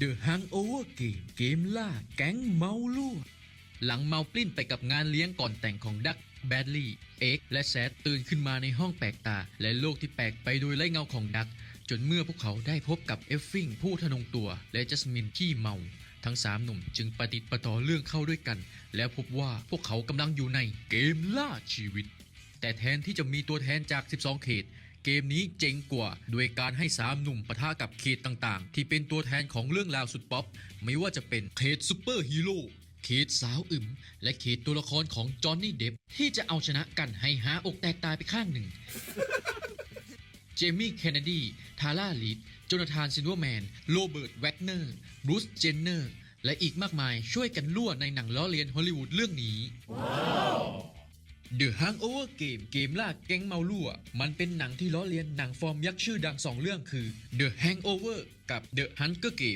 The Hangover Game เกมล่าแก๊งเมาลั่วหลังเมาปลิ้นไปกับงานเลี้ยงก่อนแต่งของดักแบดลี่ เอ็กและแซดตื่นขึ้นมาในห้องแปลกตา และโลกที่แปลกไปโดยไล่เงาของดัก จนเมื่อพวกเขาได้พบกับเอฟฟิงผู้ทะนงตัว และจัสมินที่เมา ทั้งสามหนุ่มจึงประติประต่อเรื่องเข้าด้วยกัน แล้วพบว่าพวกเขากำลังอยู่ในเกมล่าชีวิต แต่แทนที่จะมีตัวแทนจาก 12 เขต เกมนี้เจ๋งกว่าโดยการให้สามหนุ่มปะทะกับเขตต่างๆ ที่เป็นตัวแทนของเรื่องราวสุดป๊อป ไม่ว่าจะเป็นเขตซูเปอร์ฮีโร่เขตสาวอึมและเขตตัวละครของจอห์นนี่เดฟที่จะเอาชนะกันให้หาอกแตกตายไปข้างหนึ่ง เจมี่เคนเนดี ทาร่าลีดโจนาธานซินวแมน โรเบิร์ตแวกเนอร์ บรูซเจนเนอร์ และอีกมากมายช่วยกันล่วในหนังล้อเลียนฮอลลีวูดเรื่องนี้ The Hangover Game เกมล่าแก๊งเมาลั่ว มันเป็นหนังที่ล้อเลียนหนังฟอร์มยักษ์ชื่อดังสองเรื่องคือ The Hangover กับ The Hunger Game